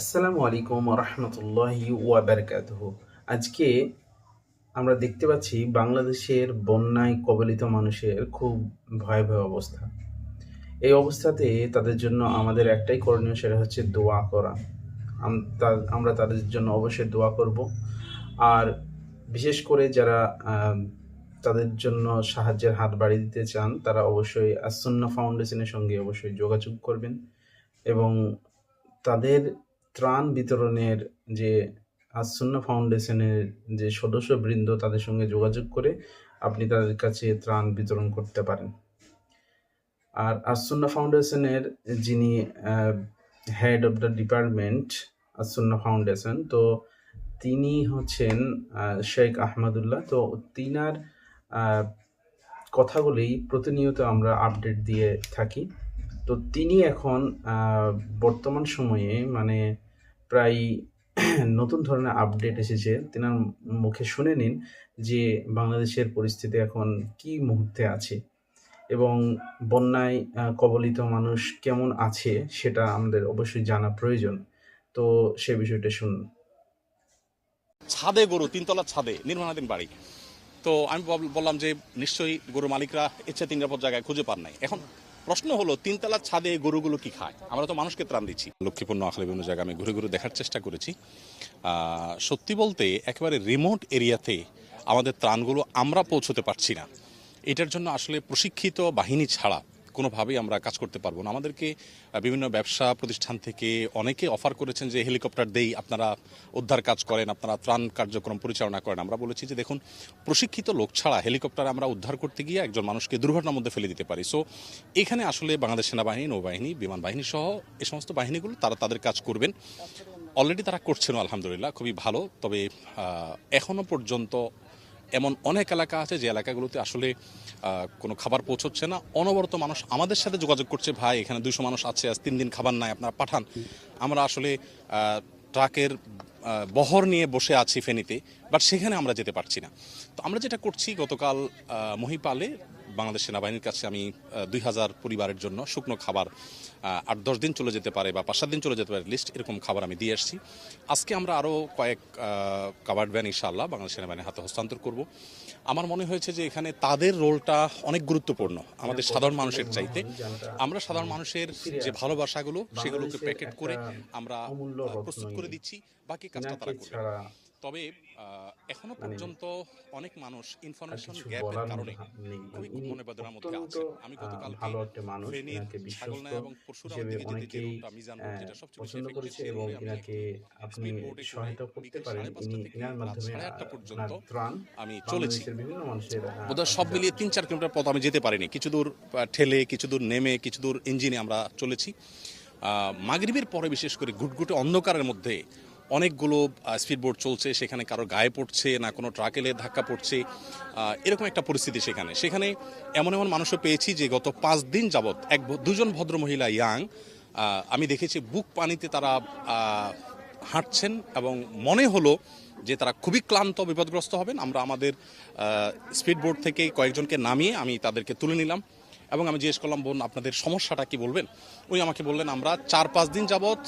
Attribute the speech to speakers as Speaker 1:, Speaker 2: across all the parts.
Speaker 1: আসসালামু আলাইকুম রহমতুল্লাহি ওয়াবারকাতুহ। আজকে আমরা দেখতে পাচ্ছি বাংলাদেশের বন্যায় কবলিত মানুষের খুব ভয়াবহ অবস্থা। এই অবস্থাতে তাদের জন্য আমাদের একটাই করণীয় সেটা হচ্ছে দোয়া করা। আমরা তাদের জন্য অবশ্যই দোয়া করব। আর বিশেষ করে যারা তাদের জন্য সাহায্যের হাত বাড়িয়ে দিতে চান, তারা অবশ্যই আসন্না ফাউন্ডেশনের সঙ্গে অবশ্যই যোগাযোগ করবেন এবং তাদের ত্রাণ বিতরণের যে আসন্না ফাউন্ডেশনের যে সদস্যবৃন্দ তাদের সঙ্গে যোগাযোগ করে আপনি তাদের কাছে ত্রাণ বিতরণ করতে পারেন। আর আসন্না ফাউন্ডেশনের যিনি head of the department Asanna foundation, তো তিনি হচ্ছেন শেখ আহমদুল্লাহ। তো তিনার কথাগুলি প্রতিনিয়ত আমরা আপডেট দিয়ে থাকি। তো তিনি এখন বর্তমান সময়ে মানে প্রায় নতুন ধরনের আপডেট এসেছে। তেনার মুখে শুনে নিন যে বাংলাদেশের পরিস্থিতি এখন কি মুহূর্তে আছে এবং বন্যায় কবলিত মানুষ কেমন আছে সেটা আমাদের অবশ্যই জানা প্রয়োজন। তো সে বিষয়টা শুনুন।
Speaker 2: ছাদে গরু তিনতলার ছাদে, নির্মাণাধীন বাড়ি। তো আমি বললাম যে নিশ্চয়ই গরু মালিকরা ইচ্ছে তিন জায়গায় খুঁজে পান নাই। এখন প্রশ্ন হলো, তিনতলার ছাদে গরুগুলো কি খায়? আমরা তো মানুষকে ত্রাণ দিচ্ছি। লক্ষ্মীপুর, নোয়াখালী বিভিন্ন জায়গায় আমি ঘুরে ঘুরে দেখার চেষ্টা করেছি। সত্যি বলতে একেবারে রিমোট এরিয়াতে আমাদের ত্রাণগুলো আমরা পৌঁছতে পারছি না। এটার জন্য আসলে প্রশিক্ষিত বাহিনী ছাড়া কোনোভাবেই আমরা কাজ করতে পারব না। আমাদেরকে বিভিন্ন ব্যবসা প্রতিষ্ঠান থেকে অনেকে অফার করেছেন যে হেলিকপ্টার দেই, আপনারা উদ্ধার কাজ করেন, আপনারা ত্রাণ কার্যক্রম পরিচালনা করেন। আমরা বলেছি যে দেখুন, প্রশিক্ষিত লোক ছাড়া হেলিকপ্টার আমরা উদ্ধার করতে গিয়ে একজন মানুষকে দুর্ঘটনার মধ্যে ফেলে দিতে পারি। সো এখানে আসলে বাংলাদেশ সেনাবাহিনী, নৌবাহিনী, বিমান বাহিনী সহ এ সমস্ত বাহিনীগুলো তারা তাদের কাজ করবেন। অলরেডি তারা করছেন আলহামদুলিল্লাহ, খুবই ভালো। তবে এখনও পর্যন্ত এমন অনেক এলাকা আছে যে এলাকাগুলোতে আসলে কোনো খাবার পৌঁছচ্ছে না। অনবরত মানুষ আমাদের সাথে যোগাযোগ করছে, ভাই, এখানে দুশো মানুষ আছে, আজ তিন দিন খাবার নাই, আপনারা পাঠান। আমরা আসলে ট্রাকের বহর নিয়ে বসে আছি ফেনীতে, বাট সেখানে আমরা যেতে পারছি না। তো আমরা যেটা করছি, গতকাল মহিপালে বাংলাদেশ সেনাবাহিনীর কাছে আমি দুই হাজার পরিবারের জন্য শুকনো খাবার আট দশ দিন চলে যেতে পারে বা পাঁচ সাত দিন চলে যেতে পারে, লিস্ট এরকম খাবার আমি দিয়ে আসছি। আজকে আমরা আরও কয়েক কাভার্ড ভ্যান ইনশাআল্লাহ বাংলাদেশ সেনাবাহিনীর হাতে হস্তান্তর করব। আমার মনে হয়েছে যে এখানে তাদের রোলটা অনেক গুরুত্বপূর্ণ, আমাদের সাধারণ মানুষের চাইতে। আমরা সাধারণ মানুষের যে ভালোবাসাগুলো, সেগুলোকে প্যাকেট করে আমরা প্রস্তুত করে দিচ্ছি, বাকি কাজটা তারা করবে। তবে এখনও পর্যন্ত অনেক মানুষ ইনফরমেশন গ্যাপের কারণে খুবই
Speaker 1: ইনি
Speaker 2: গোপনে মধ্যে আছেন আমি গতকালকে ফেনীর
Speaker 1: বিশ্বস্ত
Speaker 2: এবং পরশুরাম দিকে যেতে যে
Speaker 1: অনেকেই
Speaker 2: মিজান রোড যেটা সবচেয়ে বেশি
Speaker 1: করেছে
Speaker 2: সেই
Speaker 1: এবং
Speaker 2: আমি
Speaker 1: আপনি
Speaker 2: করে
Speaker 1: সহায়তা করতে
Speaker 2: বিকেল
Speaker 1: পারেন।
Speaker 2: সাড়ে পাঁচটা
Speaker 1: ইনি
Speaker 2: থেকে রাত
Speaker 1: মাধ্যমে
Speaker 2: সাড়ে আটটা পর্যন্ত আমি চলেছি। বোধহয় সব মিলিয়ে তিন চার কিলোমিটার পথ আমি যেতে পারিনি। কিছু দূর ঠেলে কিছু দূর নেমে কিছু দূর ইঞ্জিনে আমরা চলেছি। মাগরিবের পরে বিশেষ করে ঘুটঘুটে অন্ধকারের মধ্যে অনেকগুলো স্পিডবোট চলছে, সেখানে কারও গায়ে পড়ছে না কোনো ট্রাক এলে ধাক্কা পড়ছে। এরকম একটা পরিস্থিতি সেখানে। সেখানে এমন এমন মানুষও পেয়েছি যে গত পাঁচ দিন যাবৎ এক দুজন ভদ্র মহিলা ইয়াং আমি দেখেছি বুক পানিতে তারা হাঁটছেন এবং মনে হলো যে তারা খুবই ক্লান্ত, বিপদগ্রস্ত হবেন। আমরা আমাদের স্পিড বোর্ড থেকে কয়েকজনকে নামিয়ে আমি তাদেরকে তুলে নিলাম এবং আমি জিজ্ঞেস করলাম, বোন, আপনাদের সমস্যাটা কি বলবেন? ওই আমাকে বললেন, আমরা চার পাঁচ দিন যাবৎ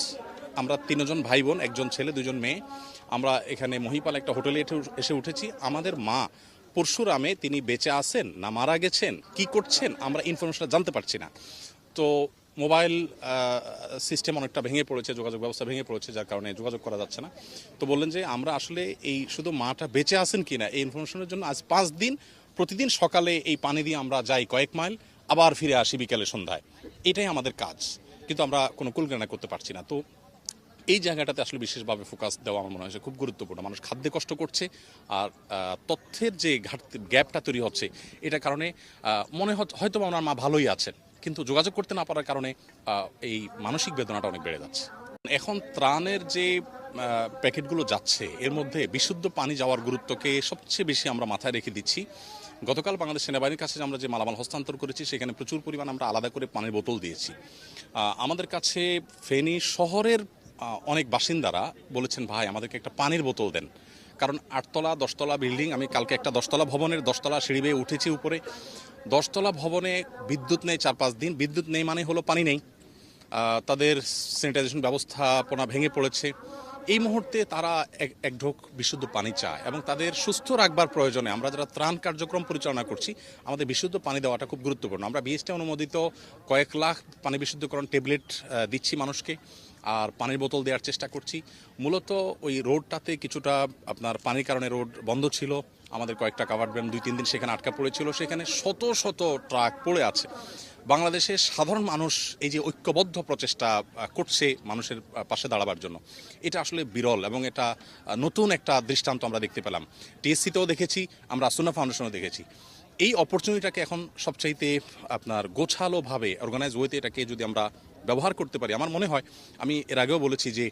Speaker 2: আমরা তিনজন ভাই বোন একজন ছেলে, দুজন মেয়ে, আমরা এখানে মহিপাল একটা হোটেলে এসে উঠেছি। আমাদের মা পরশুরামে তিনি বেঁচে আছেন না মারা গেছেন, কি করছেন আমরা ইনফরমেশনটা জানতে পারছি না। তো মোবাইল সিস্টেম অনেকটা ভেঙে পড়েছে, যোগাযোগ ব্যবস্থা ভেঙে পড়েছে, যার কারণে যোগাযোগ করা যাচ্ছে না। তো বললেন যে আমরা আসলে এই শুধু মাটা বেঁচে আছেন কিনা এই ইনফরমেশনের জন্য আজ পাঁচ দিন, প্রতিদিন সকালে এই পানি দিয়ে আমরা যাই কয়েক মাইল, আবার ফিরে আসি বিকেলে সন্ধ্যায়। এটাই আমাদের কাজ, কিন্তু আমরা কোনো কুলকানা করতে পারছি না। তো এই জায়গাটাতে আসলে বিশেষভাবে ফোকাস দেওয়া আমার মনে হয় খুব গুরুত্বপূর্ণ। মানুষ খাদ্যে কষ্ট করছে আর তথ্যের যে ঘাটতি গ্যাপটা তৈরি হচ্ছে এটা কারণে মনে হয়তো ওনার মা ভালোই আছেন, কিন্তু যোগাযোগ করতে না পারার কারণে এই মানসিক বেদনাটা অনেক বেড়ে যাচ্ছে। এখন ত্রাণের যে প্যাকেটগুলো যাচ্ছে, এর মধ্যে বিশুদ্ধ পানি যাওয়ার গুরুত্বকে সবচেয়ে বেশি আমরা মাথায় রেখে দিচ্ছি। গতকাল বাংলাদেশ সেনাবাহিনীর কাছে আমরা যে মালামাল হস্তান্তর করেছি, সেখানে প্রচুর পরিমাণ আমরা আলাদা করে পানির বোতল দিয়েছি। আমাদের কাছে ফেনী শহরের অনেক বাসিন্দারা বলেছেন, ভাই, আমাদেরকে একটা পানির বোতল দেন। কারণ আটতলা, দশতলা বিল্ডিং, আমি কালকে একটা দশতলা ভবনের দশতলা সিঁড়ি বেয়ে উঠেছি উপরে। দশতলা ভবনে বিদ্যুৎ নেই চার পাঁচ দিন। বিদ্যুৎ নেই মানে হলো পানি নেই। তাদের স্যানিটাইজেশন ব্যবস্থাপনা ভেঙে পড়েছে। এই মুহূর্তে তারা এক ঢোক বিশুদ্ধ পানি চায় এবং তাদের সুস্থ রাখবার প্রয়োজনে আমরা যারা ত্রাণ কার্যক্রম পরিচালনা করছি, আমাদের বিশুদ্ধ পানি দেওয়াটা খুব গুরুত্বপূর্ণ। আমরা বিএসটি অনুমোদিত কয়েক লাখ পানি বিশুদ্ধকরণ ট্যাবলেট দিচ্ছি মানুষকে। আর পানির বোতল দেওয়ার চেষ্টা করছি। মূলত ওই রোডটাতে কিছুটা আপনার পানির কারণে রোড বন্ধ ছিল। আমাদের কয়েকটা কাভার ভ্যান দুই, তিন দিন সেখানে আটকা পড়েছিল। সেখানে শত শত ট্রাক পড়ে আছে। বাংলাদেশে সাধারণ মানুষ এই যে ঐক্যবদ্ধ প্রচেষ্টা করছে মানুষের পাশে দাঁড়াবার জন্য। এটা আসলে বিরল এবং এটা নতুন একটা দৃষ্টান্ত আমরা দেখতে পেলাম। টিএসসিতেও দেখেছি, আমরা আসুনা ফাউন্ডেশনেও দেখেছি। এই অপরচুনিটিটাকে এখন সবচাইতে আপনার গোছালোভাবে অর্গানাইজ ওয়েতে এটাকে যদি আমরা ব্যবহার করতে পারি। আমার মনে হয়, আমি এর আগেও বলেছি যে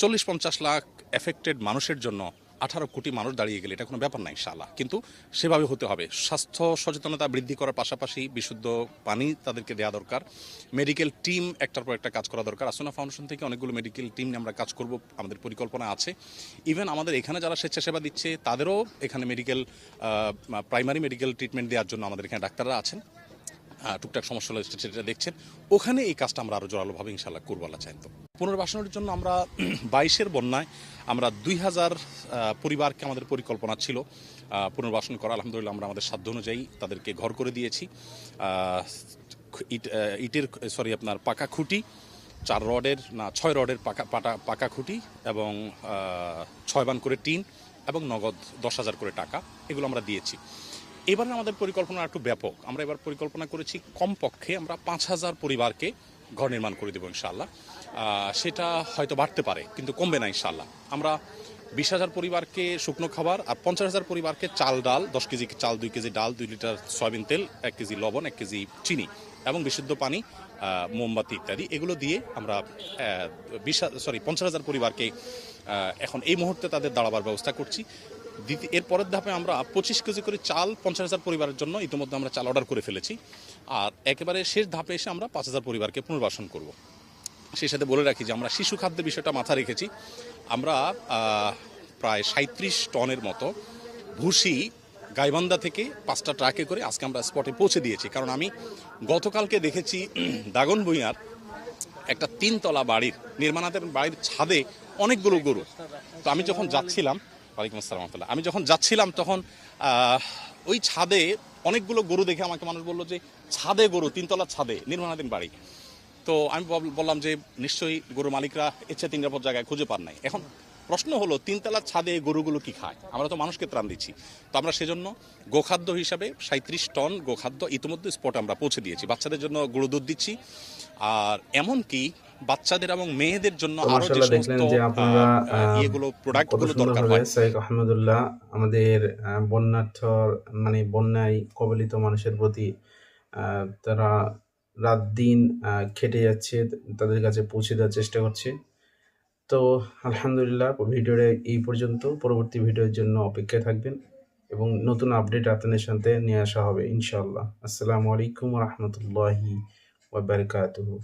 Speaker 2: চল্লিশ পঞ্চাশ লাখ এফেক্টেড মানুষের জন্য আঠারো কোটি মানুষ দাঁড়িয়ে গেলে এটা কোনো ব্যাপার নাই শালা কিন্তু সেভাবে হতে হবে। স্বাস্থ্য সচেতনতা বৃদ্ধি করার পাশাপাশি বিশুদ্ধ পানি তাদেরকে দেওয়া দরকার। মেডিকেল টিম একটার পর একটা কাজ করা দরকার। আসনা ফাউন্ডেশন থেকে অনেকগুলো মেডিকেল টিম নিয়ে আমরা কাজ করব, আমাদের পরিকল্পনা আছে। ইভেন আমাদের এখানে যারা স্বেচ্ছাসেবা দিচ্ছে, তাদেরও এখানে মেডিকেল প্রাইমারি মেডিকেল ট্রিটমেন্ট দেওয়ার জন্য আমাদের এখানে ডাক্তাররা আছেন। টুকটাক সমস্যা হলে সেটা দেখছেন। ওখানে এই কাজটা আমরা আরও জোরালোভাবে ইনশাল্লাহ করব, আল্লাহ চাইতো পুনর্বাসনের জন্য আমরা বাইশের বন্যায় আমরা দুই হাজার পরিবারকে আমাদের পরিকল্পনা ছিল পুনর্বাসন করা। আলহামদুলিল্লাহ আমরা আমাদের সাধ্য অনুযায়ী তাদেরকে ঘর করে দিয়েছি। ইট ইটের, সরি, আপনার পাকা খুঁটি, চার রডের, না, ছয় রডের পাকা, পাটা, পাকা খুঁটি এবং ছয় বান করে টিন এবং নগদ দশ হাজার করে টাকা, এগুলো আমরা দিয়েছি। এবারে আমাদের পরিকল্পনা একটু ব্যাপক। আমরা এবার পরিকল্পনা করেছি কমপক্ষে আমরা পাঁচ হাজার পরিবারকে ঘর নির্মাণ করে দেবো ইনশাল্লাহ সেটা হয়তো বাড়তে পারে, কিন্তু কমবে না ইনশাল্লাহ আমরা বিশ হাজার পরিবারকে শুকনো খাবার আর পঞ্চাশ হাজার পরিবারকে চাল ডাল, দশ কেজি চাল, দুই কেজি ডাল, দুই লিটার সয়াবিন তেল, এক কেজি লবণ, এক কেজি চিনি এবং বিশুদ্ধ পানি মোমবাতি ইত্যাদি। এগুলো দিয়ে আমরা বিশ সরি, পঞ্চাশ হাজার পরিবারকে এখন এই মুহূর্তে তাদের দাঁড়াবার ব্যবস্থা করছি। এর পরের ধাপে আমরা পঁচিশ কেজি করে চাল পঞ্চাশ হাজার পরিবারের জন্য ইতিমধ্যে আমরা চাল অর্ডার করে ফেলেছি। আর একেবারে শেষ ধাপে এসে আমরা পাঁচ হাজার পরিবারকে পুনর্বাসন করব। সেই সাথে বলে রাখি যে আমরা শিশু খাদ্যের বিষয়টা মাথা রেখেছি। আমরা প্রায় সাঁত্রিশ টনের মতো ভুসি গাইবান্ধা থেকে পাঁচটা ট্রাকে করে আজকে আমরা স্পটে পৌঁছে দিয়েছি। কারণ আমি গতকালকে দেখেছি দাগন ভুঁইয়ার একটা তিনতলা বাড়ির, নির্মাণাধীন বাড়ির ছাদে অনেকগুলো গরু। তো আমি যখন যাচ্ছিলাম ওয়ালাইকুম আসসালাম রহমতুল্লাহ। আমি যখন যাচ্ছিলাম তখন ওই ছাদে অনেকগুলো গরু দেখে আমাকে মানুষ বলল যে, ছাদে গরু তিনতলা ছাদে, নির্মাণাধীন বাড়ি। তো আমি বললাম যে, নিশ্চয়ই গরু মালিকরা ইচ্ছে তিন নিরাপদ জায়গায় খুঁজে পান নাই। এখন প্রশ্ন হলো, তিনতলার ছাদে গরুগুলো কি খায়? আমরা তো মানুষকে ত্রাণ দিচ্ছি। তো আমরা সেজন্য গোখাদ্য হিসাবে সাঁত্রিশ টন গোখাদ্য ইতিমধ্যে স্পটে আমরা পৌঁছে দিয়েছি। বাচ্চাদের জন্য গরু দুধ দিচ্ছি। আর এমনকি বাচ্চাদের এবং মেয়েদের জন্য আরও যে সমস্ত ইয়েগুলো প্রোডাক্টগুলো দরকার হয়।
Speaker 1: শেখ আহমদুল্লাহ আমাদের আহ, বন্যার্থর মানে বন্যায় কবলিত মানুষের প্রতি তারা রাত দিন খেটে যাচ্ছে তাদের কাছে পৌঁছে দেওয়ার চেষ্টা করছে। তো আলহামদুলিল্লাহ ভিডিওটা এই পর্যন্ত। পরবর্তী ভিডিওর জন্য অপেক্ষায় থাকবেন এবং নতুন আপডেট আপনাদের সাথে নিয়ে আসা হবে ইনশাআল্লাহ। আসসালামু আলাইকুম রহমতুল্লাহি ওয়াবারকাতুহু